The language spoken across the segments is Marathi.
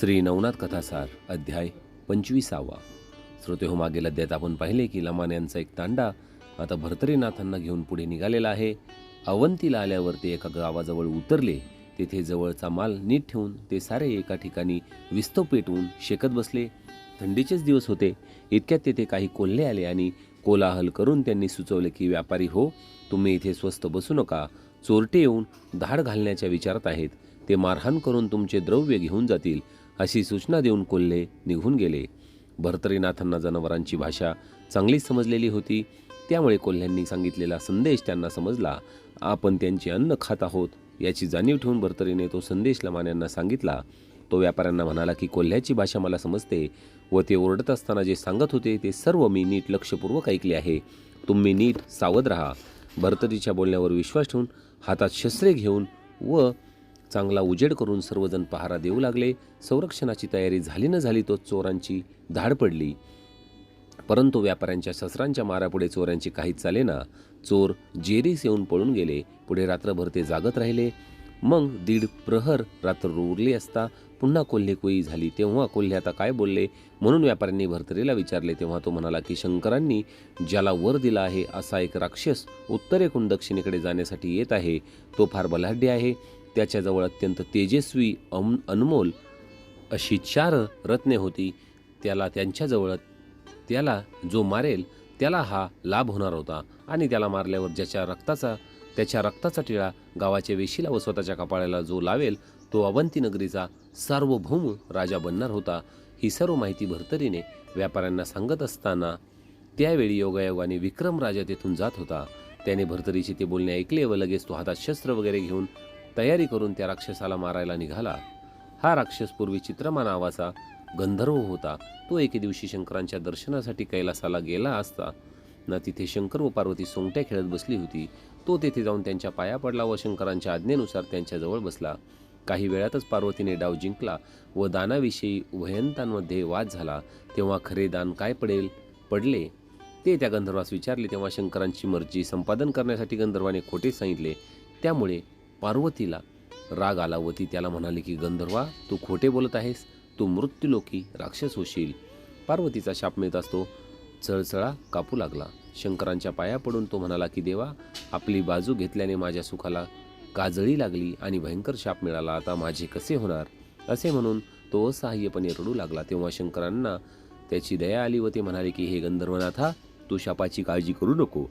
श्री नवनाथ कथासार अध्याय पंचवीसावा. श्रोते हो मागील अध्यायात आपण पाहिले की लमान यांचा एक तांडा आता भरतरीनाथांना घेऊन पुढे निघालेला आहे. अवंतीला आल्यावर ते एका गावाजवळ उतरले. तेथे जवळचा माल नीट ठेवून ते सारे एका ठिकाणी विस्तव पेटवून शेकत बसले. थंडीचेच दिवस होते. इतक्यात तेथे काही कोल्हे आले आणि कोलाहल करून त्यांनी सुचवले की व्यापारी हो तुम्ही इथे स्वस्त बसू नका. चोरटे येऊन धाड घालण्याच्या विचारात आहेत. ते मारहाण करून तुमचे द्रव्य घेऊन जातील. अशी सूचना देऊन कोल्हे निघून गेले. भरतरीनाथांना जनावरांची भाषा चांगलीच समजलेली होती. त्यामुळे कोल्ह्यांनी सांगितलेला संदेश त्यांना समजला. आपण त्यांचे अन्न खात आहोत याची जाणीव ठेवून भरतरीने तो संदेश लमान्यांना सांगितला. तो व्यापाऱ्यांना म्हणाला की कोल्ह्याची भाषा मला समजते व ते ओरडत असताना जे सांगत होते ते सर्व मी नीट लक्षपूर्वक ऐकले आहे. तुम्ही नीट सावध राहा. भरतरीच्या बोलण्यावर विश्वास ठेवून हातात शस्त्रे घेऊन व चांगला उजेड करून सर्वजण पहारा देऊ लागले. संरक्षणाची तयारी झाली न झाली तो चोरांची धाड पडली. परंतु व्यापाऱ्यांच्या शस्त्रांच्या मारापुढे चोरांची काहीच चालेना चोर जेरीस येऊन पळून गेले. पुढे रात्रभर ते जागत राहिले. मग दीड प्रहर रात्र उरली असता पुन्हा कोल्हे झाली. तेव्हा कोल्हे आता काय बोलले? म्हणून व्यापाऱ्यांनी भरतरीला विचारले. तेव्हा तो म्हणाला की शंकरांनी ज्याला वर दिला आहे असा एक राक्षस उत्तरेकडून दक्षिणेकडे जाण्यासाठी येत आहे. तो फार बलाढ्य आहे. त्याच्याजवळ अत्यंत तेजस्वी अम अनमोल अशी चार रत्ने होती. त्याला त्यांच्याजवळ त्याला जो मारेल त्याला हा लाभ होणार होता. आणि त्याला मारल्यावर ज्याच्या रक्ताचा त्याच्या रक्ताचा टिळा गावाच्या वेशीला व स्वतःच्या कपाळाला जो लावेल तो अवंती नगरीचा सार्वभौम राजा बनणार होता. ही सर्व माहिती भरतरीने व्यापाऱ्यांना सांगत असताना त्यावेळी योगायोगाने विक्रम राजा तेथून जात होता. त्याने भरतरीचे ते बोलणे ऐकले व लगेच तो हातात शस्त्र वगैरे घेऊन तयारी करून त्या राक्षसाला मारायला निघाला. हा राक्षस पूर्वी चित्रमा नावाचा गंधर्व होता. तो एके दिवशी शंकरांच्या दर्शनासाठी कैलासाला गेला असता. ना तिथे शंकर व पार्वती सोंगट्या खेळत बसली होती. तो तेथे जाऊन त्यांच्या पाया पडला व शंकरांच्या आज्ञेनुसार त्यांच्याजवळ बसला. काही वेळातच पार्वतीने डाव जिंकला व दानाविषयी उभयंतांमध्ये वाद झाला. तेव्हा खरे दान काय पडेल? पडले. ते त्या गंधर्वास विचारले. तेव्हा शंकरांची मर्जी संपादन करण्यासाठी गंधर्वाने खोटे सांगितले. त्यामुळे पार्वतीला राग आला व ती त्याला म्हणाली की गंधर्वा तू खोटे बोलत आहेस. तू मृत्यूलोकी राक्षस होशील. पार्वतीचा शाप मिळत असतो. चळचळा कापू लागला. शंकरांच्या पाया पडून तो म्हणाला की देवा आपली बाजू घेतल्याने माझ्या सुखाला काजळी लागली आणि भयंकर शाप मिळाला. आता माझे कसे होणार? असे म्हणून तो असहाय्यपणे रडू लागला. तेव्हा शंकरांना त्याची दया आली व ते म्हणाले की हे गंधर्वनाथा तू शापाची काळजी करू नको.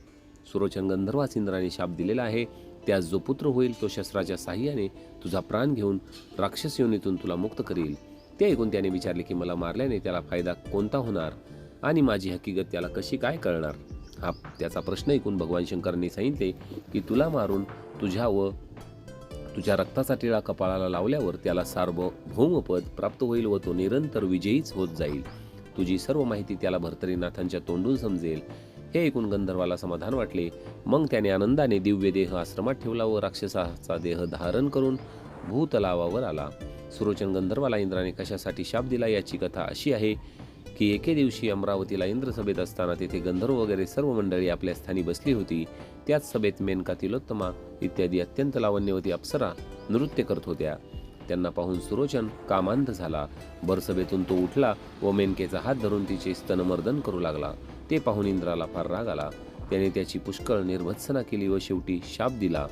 सुरोचन गंधर्वास इंद्राने शाप दिलेला आहे. त्यास जो पुत्र होईल तो शस्त्राच्या साह्याने तुझा प्राण घेऊन राक्षस योनीतून तुला मुक्त करील. ते ऐकून त्याने विचारले की मला मारल्याने त्याला फायदा कोणता होणार? आणि माझी हकीकत त्याला कशी काय कळणार? हा त्याचा प्रश्न ऐकून भगवान शंकरांनी सांगितले की तुला मारून तुझ्या व तुझ्या रक्ताचा टिळा कपाळाला लावल्यावर त्याला सार्वभौमपद प्राप्त होईल व तो निरंतर विजयीच होत जाईल. तुझी सर्व माहिती त्याला भरतरीनाथांच्या तोंडून समजेल. हे ऐकून गंधर्वाला समाधान वाटले. मग त्याने आनंदाने दिव्य देह आश्रमात ठेवला व राक्षसाचा देह धारण करून भूतलावावर आला. सुरोचन गंधर्वाला इंद्राने कशासाठी शाप दिला याची कथा अशी आहे की एके दिवशी अमरावतीला इंद्रसभेत असताना तेथे गंधर्व वगैरे सर्व मंडळी आपल्या स्थानी बसली होती. त्याच सभेत मेनका तिलोत्तमा इत्यादी अत्यंत लावण्यवती अप्सरा नृत्य करत होत्या. त्यांना पाहून सुरोचन कामांध झाला. बरसभेतून तो उठला व मेनकेचा हात धरून तिचे स्तनमर्दन करू लागला. ते पाहून इंद्राला फार राग आला. त्याने त्याची पुष्कळ निर्भत्सना केली व शेवटी शाप दिला.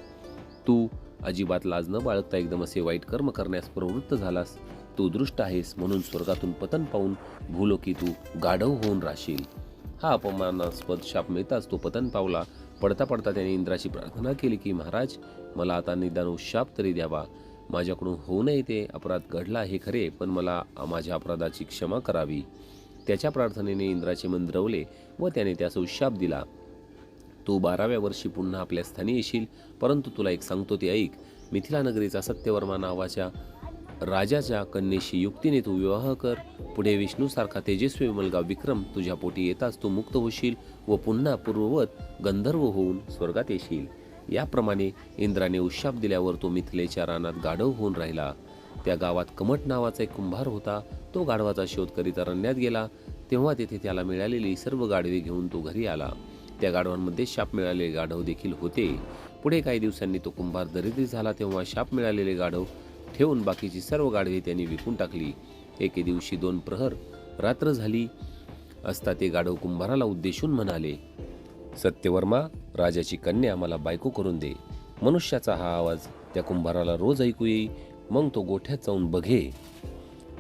तू अजिबात लाज न बाळगता एकदम असे वाईट कर्म करण्यास प्रवृत्त झालास. तू दृष्ट आहेस म्हणून स्वर्गातून पतन पाहून भूलोकी तू गाढव होऊन राहशील. हा अपमानास्पद शाप मिळताच तो पतन पावला. पडता पडता त्याने इंद्राची प्रार्थना केली की महाराज मला आता निदान शाप तरी द्यावा. माझ्याकडून होऊ नये ते. अपराध घडला हे खरे पण मला माझ्या अपराधाची क्षमा करावी. त्याच्या प्रार्थनेने इंद्राचे मन द्रवले. व त्याने त्यास उशाप दिला. तू बाराव्या वर्षी पुन्हा आपल्या स्थानी येशील परंतु तुला एक सांगतो ते ऐक. मिथिला नगरीचा सत्यवर्मा नावाच्या राजाच्या कन्येशी युक्तीने तू विवाह कर. पुढे विष्णूसारखा तेजस्वी मुलगा विक्रम तुझ्या पोटी येताच तू मुक्त होशील व पुन्हा पूर्ववत गंधर्व होऊन स्वर्गात येशील. याप्रमाणे इंद्राने उशाप दिल्यावर तो मिथिलेच्या रानात गाढव होऊन राहिला. त्या गावात कमट नावाचा एक कुंभार होता. तो गाढवाचा शोध करीत अरण्यात गेला. तेव्हा तेथे त्याला मिळालेली सर्व गाढवे घेऊन तो घरी आला. त्या गाढवांमध्ये शाप मिळालेले गाढव देखील होते. पुढे काही दिवसांनी तो कुंभार दरिद्री झाला तेव्हा शाप मिळालेले गाढव ठेवून बाकीची सर्व गाढवे त्यांनी विकून टाकली. एके दिवशी दोन प्रहर रात्र झाली असता ते गाढव कुंभाराला उद्देशून म्हणाले सत्यवर्मा राजाची कन्या मला बायको करून दे. मनुष्याचा हा आवाज त्या कुंभाराला रोज ऐकू येई. मग तो गोठ्यात जाऊन बघे.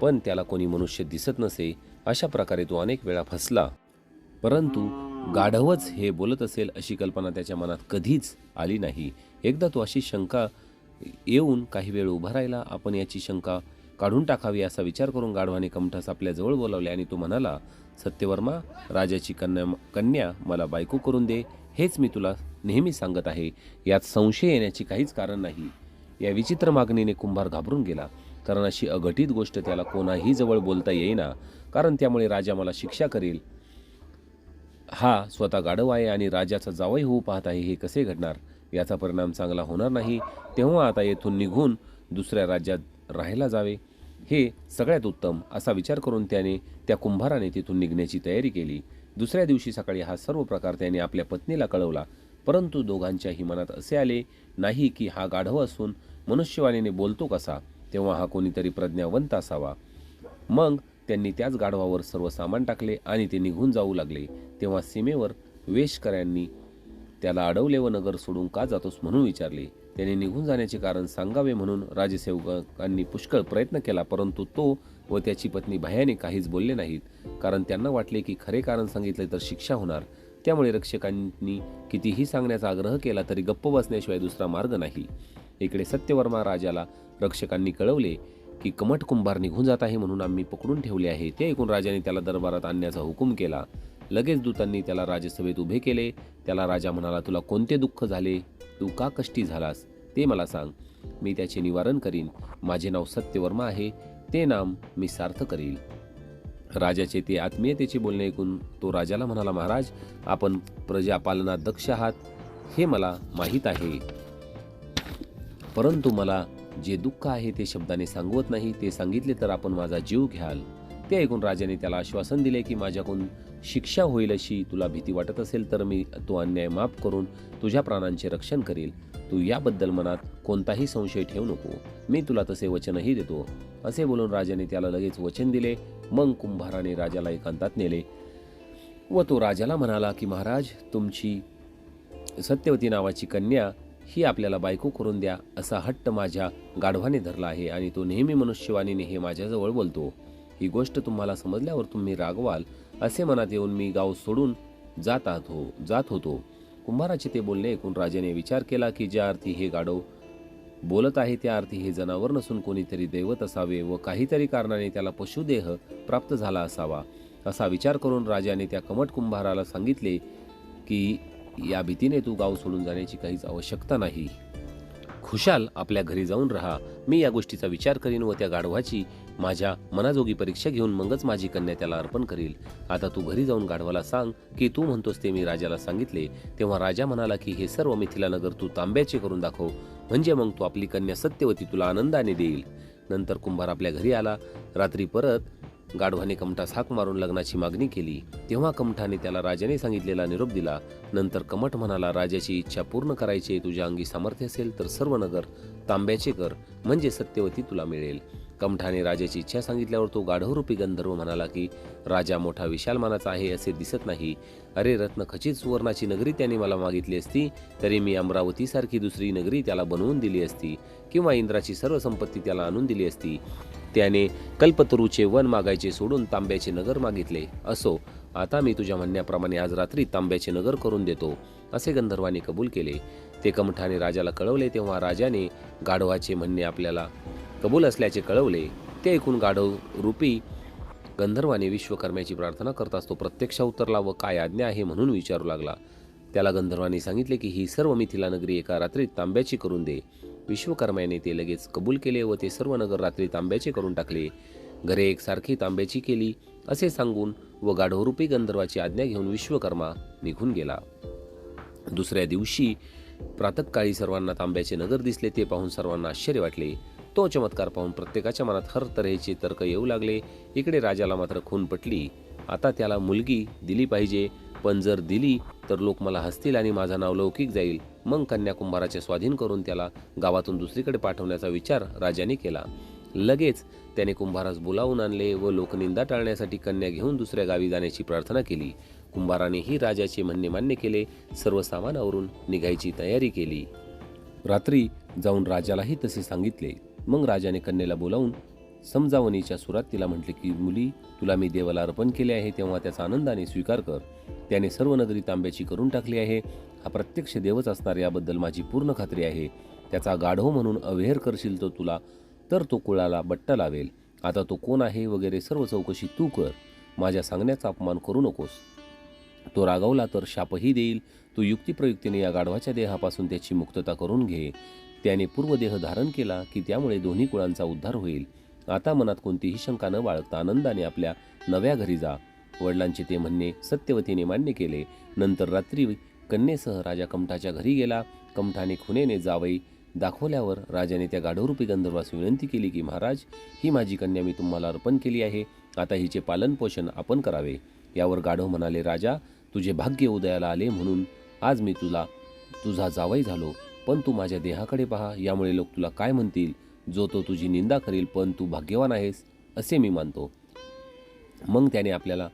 पण त्याला कोणी मनुष्य दिसत नसे अशा प्रकारे तो अनेक वेळा फसला. परंतु गाढवच हे बोलत असेल अशी कल्पना त्याच्या मनात कधीच आली नाही. एकदा तो अशी शंका येऊन काही वेळ उभा राहिला. आपण याची शंका काढून टाकावी असा विचार करून गाढवाने कमठास आपल्याजवळ बोलावले आणि तो म्हणाला सत्यवर्मा राजाची कन्या कन्या मला बायको करून दे. हेच मी तुला नेहमी सांगत आहे. यात संशय येण्याची काहीच कारण नाही. या विचित्र मागणीने कुंभार घाबरून गेला. कारण अशी अघटित गोष्ट त्याला कोणाही जवळ बोलता येईना कारण त्यामुळे राजा मला शिक्षा करेल. हा स्वतः गाढव आहे आणि राजाचा जावई होऊ पाहत आहे हे कसे घडणार? याचा परिणाम चांगला होणार नाही. तेव्हा आता येथून निघून दुसऱ्या राज्यात राहायला जावे. हे सगळ्यात उत्तम असा विचार करून त्याने त्या कुंभाराने तिथून निघण्याची तयारी केली. दुसऱ्या दिवशी सकाळी हा सर्व प्रकार त्याने आपल्या पत्नीला कळवला. परंतु दोघांच्याही मनात असे आले नाही की हा गाढव असून मनुष्यवाणीने बोलतो कसा? तेव्हा हा कोणीतरी प्रज्ञावंत असावा. मग त्यांनी त्याच गाढवावर सर्व सामान टाकले आणि ते निघून जाऊ लागले. तेव्हा सीमेवर वेशकऱ्यांनी त्याला अडवले व नगर सोडून का जातोस म्हणून विचारले. त्याने निघून जाण्याचे कारण सांगावे म्हणून राजसेवकांनी पुष्कळ प्रयत्न केला परंतु तो व त्याची पत्नी भयाने काहीच बोलले नाहीत. कारण त्यांना वाटले की खरे कारण सांगितले तर शिक्षा होणार. त्यामुळे रक्षकांनी कितीही सांगण्याचा आग्रह केला तरी गप्प बसण्याशिवाय दुसरा मार्ग नाही. इकडे सत्यवर्मा राजाला रक्षकांनी कळवले की कमट कुंभार निघून जात आहे म्हणून आम्ही पकडून ठेवले आहे. ते ऐकून राजाने त्याला दरबारात आणण्याचा हुकूम केला. लगेच दूतांनी त्याला राजसभेत उभे केले. त्याला राजा म्हणाला तुला कोणते दुःख झाले? तू का कष्टी झालास? ते मला सांग. मी त्याचे निवारण करीन. माझे नाव सत्यवर्मा आहे. ते नाम मी सार्थ करील. राजाचे ते आत्मीयतेचे बोलणे ऐकून तो राजाला म्हणाला महाराज आपण प्रजापालनात दक्ष आहात. हे मला माहीत आहे. परंतु मला जे दुःख आहे ते शब्दाने सांगवत नाही ते सांगितले तर आपण माझा जीव घ्याल. ते ऐकून राजाने त्याला आश्वासन दिले की माझ्याकडून शिक्षा होईल अशी तुला भीती वाटत असेल तर मी तो अन्याय माफ करून तुझ्या प्राणांचे रक्षण करील. तू याबद्दल मनात कोणताही संशय ठेवू नको. मी तुला तसे वचनही देतो. असे बोलून राजाने त्याला लगेच वचन दिले. मग कुंभाराने राजाला एकांतात नेले. व तो राजाला म्हणाला की महाराज तुमची सत्यवती नावाची कन्या ही आपल्याला बायको करून द्या असा हट्ट माझ्या गाढवाने धरला आहे आणि तो नेहमी मनुष्यवाणीने हे माझ्याजवळ बोलतो. ही गोष्ट तुम्हाला समजल्यावर तुम्ही रागवाल असे मनात येऊन मी गाव सोडून जात आहात हो जात होतो. कुंभाराचे ते बोलणे ऐकून राजाने विचार केला की ज्या अर्थी हे गाढव बोलत आहे त्या अर्थी हे जनावर नसून कोणीतरी दैवत असावे व काहीतरी कारणाने त्याला पशुदेह प्राप्त झाला असावा असा विचार करून राजाने त्या कमट कुंभाराला सांगितले की या भीतीने तू गाव सोडून जाण्याची काहीच आवश्यकता नाही. खुशाल आपल्या घरी जाऊन राहा. मी या गोष्टीचा विचार करीन व त्या गाढवाची माझ्या मनाजोगी परीक्षा घेऊन मगच माझी कन्या त्याला अर्पण करील. आता तू घरी जाऊन गाढवाला सांग की तू म्हणतोस ते मी राजाला सांगितले. तेव्हा राजा म्हणाला की हे सर्व मिथिलानगर तू तांब्याचे करून दाखव. म्हणजे मग तू आपली कन्या सत्यवती तुला आनंदाने देईल. नंतर कुंभार आपल्या घरी आला. रात्री परत गाढवाने कमठास हाक मारून लग्नाची मागणी केली. तेव्हा कमठाने त्याला राजाने सांगितलेला निरोप दिला नंतर कमठ म्हणाला राजाची इच्छा पूर्ण करायची तुझ्या अंगी सामर्थ्य असेल तर सर्व नगर तांब्याचे कर म्हणजे सत्यवती तुला मिळेल. कमठाने राजाची इच्छा सांगितल्यावर तो गाढवरूपी गंधर्व म्हणाला की राजा मोठा विशाल मानाचा आहे असे दिसत नाही. अरे रत्न खचित सुवर्णाची नगरी त्याने मला मागितली असती तरी मी अमरावतीसारखी दुसरी नगरी त्याला बनवून दिली असती किंवा इंद्राची सर्व संपत्ती त्याला आणून दिली असती. त्याने कल्पतरूचे वन मागायचे सोडून तांब्याचे नगर मागितले. असो आता मी तुझ्या म्हणण्याप्रमाणे आज रात्री तांब्याचे नगर करून देतो असे गंधर्वाने कबूल केले. ते कमठाने राजाला कळवले तेव्हा राजाने गाढवाचे म्हणणे आपल्याला कबूल असल्याचे कळवले. ते ऐकून गाढव रूपी गंधर्वाने विश्वकर्म्याची प्रार्थना करताच तो प्रत्यक्ष उतरला व काय आज्ञा आहे म्हणून विचारू लागला. त्याला गंधर्वाने सांगितले की ही सर्व मिथिला नगरी एका रात्रीत तांब्याची करून दे. विश्वकर्म्याने ते लगेच कबूल केले व ते सर्व नगर रात्री तांब्याचे करून टाकले. घरे एकसारखी तांब्याची केली असे सांगून व गाढवरूपी गंधर्वाची आज्ञा घेऊन विश्वकर्मा निघून गेला. दुसऱ्या दिवशी प्रातकाळी सर्वांना तांब्याचे नगर दिसले ते पाहून सर्वांना आश्चर्य वाटले. तो चमत्कार पाहून प्रत्येकाच्या मनात हर तऱ्हेचे तर्क येऊ लागले. इकडे राजाला मात्र खून पटली. आता त्याला मुलगी दिली पाहिजे पण जर दिली तर लोक मला हसतील आणि माझं नाव लौकिक जाईल. मग कन्याकुंभाराचे स्वाधीन करून त्याला गावातून दुसरीकडे पाठवण्याचा विचार राजाने केला. लगेच त्याने कुंभारास बोलावून आणले व लोकनिंदा टाळण्यासाठी कन्या घेऊन दुसऱ्या गावी जाण्याची प्रार्थना केली. कुंभारानेही राजाचे म्हणणे मान्य केले. सर्व सामानावरून निघायची तयारी केली. रात्री जाऊन राजालाही तसे सांगितले. मग राजाने कन्येला बोलावून समजावणीच्या सुरात तिला म्हटले की मुली तुला मी देवाला अर्पण केले आहे तेव्हा त्याचा आनंदाने स्वीकार कर. त्याने सर्व नगरी तांब्याची करून टाकली आहे. हा प्रत्यक्ष देवच असणार याबद्दल माझी पूर्ण खात्री आहे. त्याचा गाढव म्हणून अवेअर करशील तो तुला तर तो कुळाला बट्टा लावेल. आता तो कोण आहे वगैरे सर्व चौकशी तू कर. माझ्या सांगण्याचा अपमान करू नकोस. तो रागावला तर शापही देईल. तू युक्तिप्रयुक्तीने या गाढवाच्या देहापासून त्याची मुक्तता करून घे. त्याने पूर्वदेह धारण केला की त्यामुळे दोन्ही कुळांचा उद्धार होईल. आता मनात कोणतीही शंका न बाळगता आनंदाने आपल्या नव्या घरी जा. वडिलांचे ते म्हणणे सत्यवतीने मान्य केले. नंतर रात्री कन्येसह राजा कमठाच्या घरी गेला. कमठाने खुनेने जावई दाखवल्यावर राजाने त्या गाढवरूपी गंधर्वास विनंती केली की महाराज ही माझी कन्या मी तुम्हाला अर्पण केली आहे. आता हिचे पालनपोषण आपण करावे. यावर गाढव म्हणाले राजा तुझे भाग्य उदयाला आले म्हणून आज मी तुला तुझा जावई झालो. पण तू माझ्या देहाकडे पहा. यामुळे लोक तुला काय म्हणतील? जो तो तुझी निंदा करील पण तू भाग्यवान आहेस असे मी मानतो. मग त्याने आपल्याला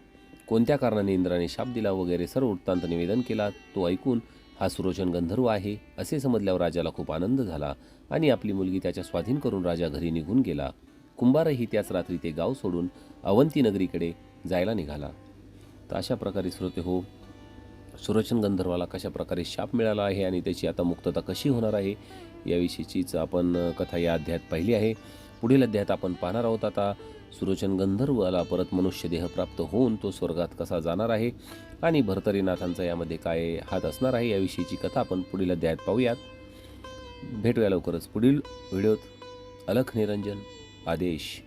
कोणत्या कारणाने इंद्राने शाप दिला वगैरे सर्व वृत्तांत निवेदन केला तो ऐकून हा सुरोचन गंधर्व आहे असे समजल्यावर राजाला खूप आनंद झाला आणि आपली मुलगी त्याच्या स्वाधीन करून राजा घरी निघून गेला. कुंभारही त्याच रात्री ते गाव सोडून अवंती नगरीकडे जायला निघाला. तर अशा प्रकारे श्रोते हो सुरोचन गंधर्वाला कशा प्रकारे शाप मिळाला आहे आणि त्याची आता मुक्तता कशी होणार आहे याविषयीचीच आपण कथा या अध्यायात पाहिली आहे. पुढील अध्यायात आपण पाहणार आहोत आता सुरोचन गंधर्वाला परत मनुष्य देह प्राप्त होऊन तो स्वर्गात कसा जाणार आहे आणि भरतरीनाथांचा यामध्ये काय हात असणार आहे याविषयीची कथा आपण पुढील अध्यायात पाहूयात. भेटूया लवकरच पुढील व्हिडिओत. अलख निरंजन आदेश.